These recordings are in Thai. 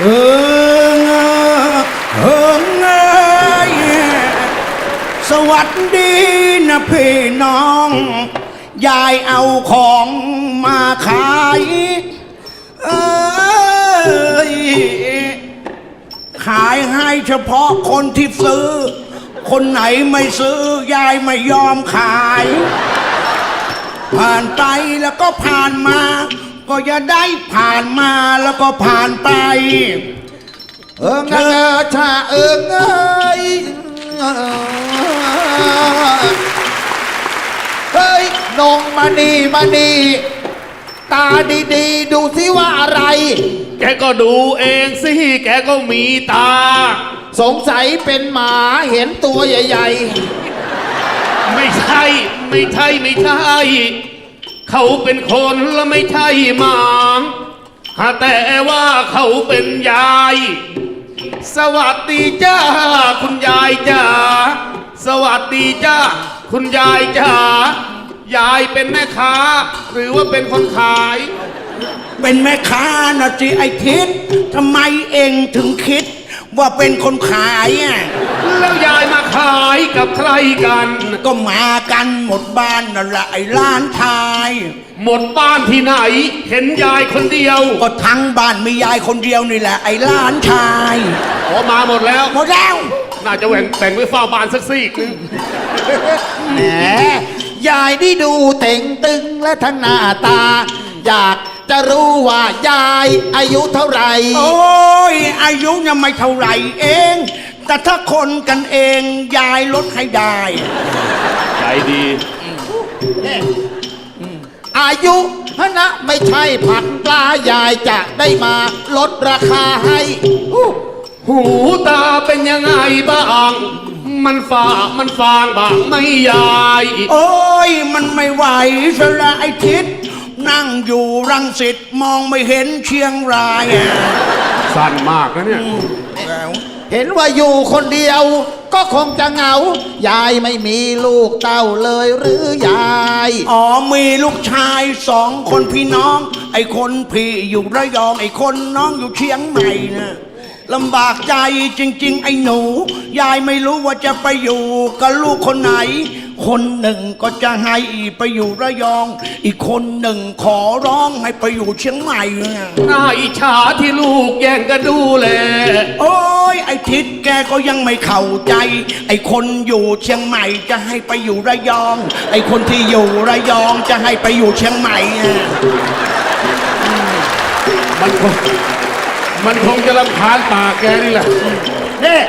เออเออเยสวัสดีนะพี่น้อง ยายเอาของมาขาย เอ้ยขายให้เฉพาะคนที่ซื้อ คนไหนไม่ซื้อ ยายไม่ยอมขาย ผ่านไปแล้วก็ผ่านมา ก็อย่าได้ผ่านมาแล้วก็ผ่านไป เอิงเออชาเอิงเอ้ยเฮ้ยนงมานี่มานี่ตาดีๆ ดูสิว่าอะไร แกก็ดูเองสิ แกก็มีตา สงสัยเป็นหมาเห็นตัวใหญ่ไม่ใช่ ไม่ใช่ ไม่ใช่ เขาเป็นคนและไม่ใช่หมาหาแต่ว่าเขาเป็นยาย สวัสดีจ้าคุณยายจ้าสวัสดีจ้าคุณยายจ้ายายเป็นแม่ค้า หรือว่าเป็นคนขาย เป็นแม่ค้านะจิไอทิศทำไมเองถึงคิด ว่าเป็นคนขายอะแล้วยายมาขายกับใครกัน ก็มากันหมดบ้านนั่นแหละไอ้ล้านชาย หมดบ้านที่ไหน เห็นยายคนเดียว ก็ทั้งบ้านมียายคนเดียวนี่แหละ ไอ้ล้านชายออกมาหมดแล้ว หมดแล้ว น่าจะแบ่งแบ่งไว้เฝ้าบ้านสักซีกนึงๆแหมยายนี่ดูเต่งตึงและทั้งหน้าตา อยากจะรู้ว่ายายอายุเท่าไหร่ โอ้ย อายุยังไม่เท่าไหร่เอง แต่ถ้าคนกันเองยายลดให้ได้ใจดีอายุฮะนะไม่ใช่ผักปลายายจะได้มาลดราคาให้อู้หูตาเป็นยังไงบ้างมันฝ่ามันฟางบ้างไหม่ยาย โอ้ย มันไม่ไหวซะละไอ้ทิศนั่งอยู่รังสิตมองไม่เห็นเชียงรายอะ สั้นมากนะเนี่ยเห็นว่าอยู่คนเดียว ก็คงจะเหงา ยายไม่มีลูกเต้าเลยหรือยาย อ๋อมีลูกชายสองคนพี่น้อง ไอ้คนพี่อยู่ระยองไอ้คนน้องอยู่เชียงใหม่นะลำบากใจจริง ๆ ไอ้หนู ยายไม่รู้ว่าจะไปอยู่กับลูกคนไหน คนหนึ่งก็จะให้ไปอยู่ระยอง อีกคนหนึ่งขอร้องให้ไปอยู่เชียงใหม่นะน่าอิจฉาที่ลูกแย่งกันดูแลโอ้ยไอ้ทิศแกก็ยังไม่เข้าใจ ไอ้คนอยู่เชียงใหม่จะให้ไปอยู่ระยอง ไอ้คนที่อยู่ระยองจะให้ไปอยู่เชียงใหม่อะมันคงมันคงจะรำคาญปากแกนี่แหละนี่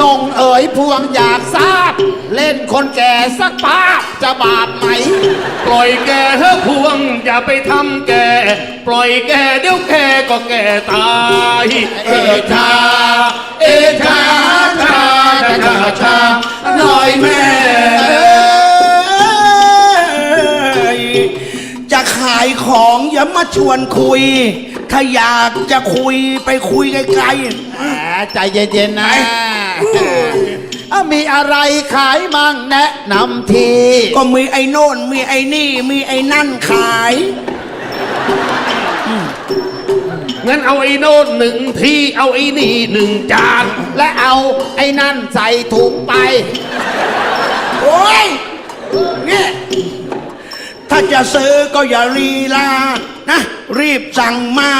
นงเอ๋ยพวงอยากทราบ เล่นคนแก่สักปาบจะบาปไหม ปล่อยแกเถอะพวงอย่าไปทำแก ปล่อยแกเดี๋ยวแกก็แกตาย เอชาเอชาชาชาชาชาหน่อยแม่จะขายของอย่ามาชวนคุย ถ้าอยากจะคุยไปคุยไกลแหมใจเย็นๆนะ อามีอะไรขายมั่งแนะนำทีๆก็มีไอ้โน่น มีไอ้นี่ มีไอ้นั่นขาย งั้นเอาไอ้โน้ตหนึ่งที่ เอาไอ้นี่หนึ่งจาน และเอาไอ้นั่นใส่ถุงไป โอ้ยเนี่ยถ้าจะซื้อก็อย่าลีลานะรีบสั่งมา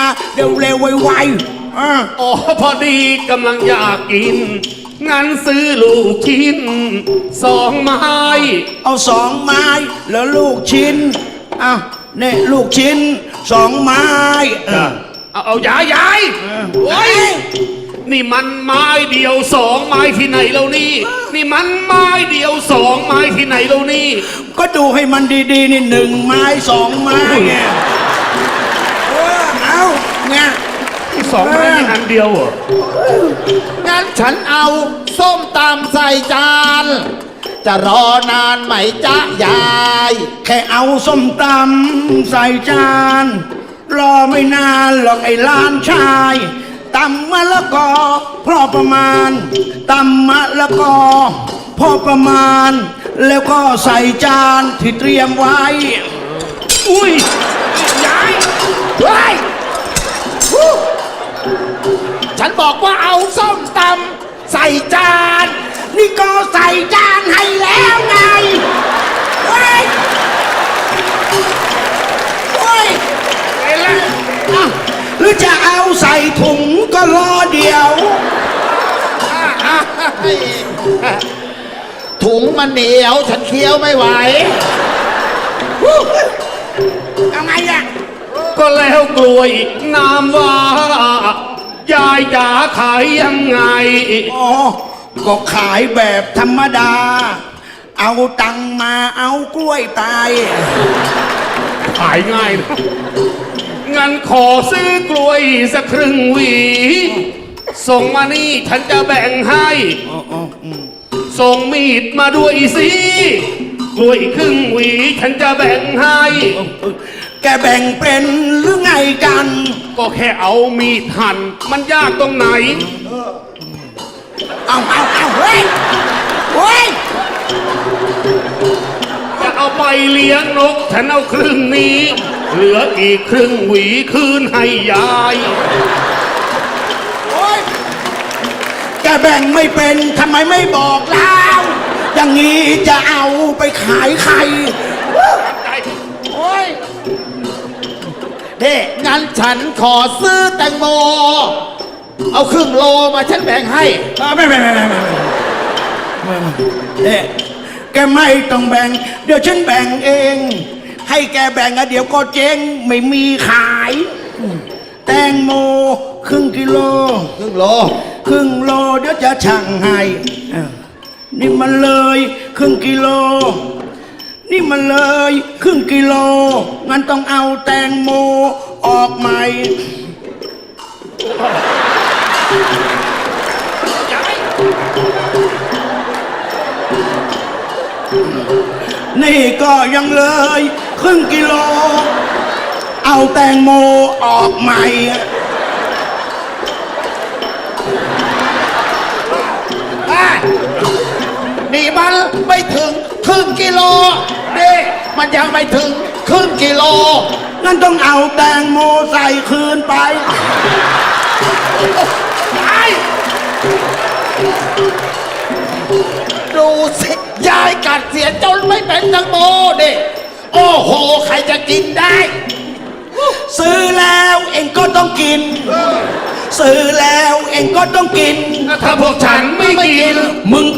เร็วๆไวๆอะอ๋อพอดีกำลังอยากกิน งั้นซื้อลูกชิ้นสองไม้ เอาสองไม้แล้วลูกชิ้นเอาเนี่ยลูกชิ้นสองไม้เออ เอาเอายายยายโอ้ยนี่มันไม้เดียวสองไม้ที่ไหนแล้วนี่ นี่มันไม้เดียวสองไม้ที่ไหนแล้วนี่ ก็ดูให้มันดีๆนี่หนึ่งไม้สองไม้ไงเออเอาเนี่ย สองไม้นี่อันเดียวเหรอ งั้นฉันเอาส้มตำใส่จาน จะรอนานไหมจ๊ะยาย แค่เอาส้มตำใส่จาน รอไม่นานหรอกไอ้ล้านชายตำมะละกอพอประมาณตำมะละกอพอประมาณ แล้วก็ใส่จานที่เตรียมไว้ อุ้ยยายเฮ้ย ฉันบอกว่าเอาส้มตำใส่จาน นี่ก็ใส่จานให้แล้วไงเฮ้ยเฮ้ยไอ้ละอะหรือจะเอาใส่ถุงก็รอเดียว ถุงมันเหนียว ฉันเคี้ยวไม่ไหว เอาไงอะ ก็แล้วกล้วยน้ำว่า ยายจ๋าขายยังไง อ๋อ ก็ขายแบบธรรมดา เอาตังค์มาเอากล้วยไปขายง่ายนะงั้นขอซื้อกล้วยสักครึ่งหวี ส่งมานี่ฉันจะแบ่งให้ อ๋ออ๋ออืมส่งมีดมาด้วยสิ กล้วยครึ่งหวีฉันจะแบ่งให้แก แบ่งเป็นหรือไงกัน ก็แค่เอามีดหั่นมันยากตรงไหน เอาเอาเอาเฮ้ยเฮ้ยจะเอาไปเลี้ยงนก ฉันเอาครึ่งนี้ เหลืออีกครึ่งหวีคืนให้ยาย โอ๊ยแกแบ่งไม่เป็นทำไมไม่บอกเล่าอย่างนี้จะเอาไปขายใคร เท่งั้นฉันขอซื้อแตงโม เอาครึ่งโลมาฉันแบ่งให้ไม่ไม่ไม่ไม่ไม่ไม่ไม่เอ๊ะแกไม่ต้องแบ่ง เดี๋ยวฉันแบ่งเอง ให้แกแบ่งอะเดี๋ยวก็เจ๊งไม่มีขาย แตงโมครึ่งกิโล ครึ่งโล ครึ่งโลเดี๋ยวจะชั่งให้นี่มันเลยครึ่งกิโล นี่มันเลยครึ่งกิโล งั้นต้องเอาแตงโมออกใหม่ นี่ก็ยังเลย ครึ่งกิโล เอาแตงโมออกใหม่ นี่มันไม่ถึง ครึ่งกิโลนี่มันยังไม่ถึงครึ่งกิโล งั้นต้องเอาแตงโมใส่คืนไปดูสิยายกัดเสียจนไม่เป็นแตังโมดิโอ้โห ใครจะกินได้ ซื้อแล้วเองก็ต้องกิน ซื้อแล้วเองก็ต้องกิน ถ้าพวกฉันไม่กิน มึงตายถ้า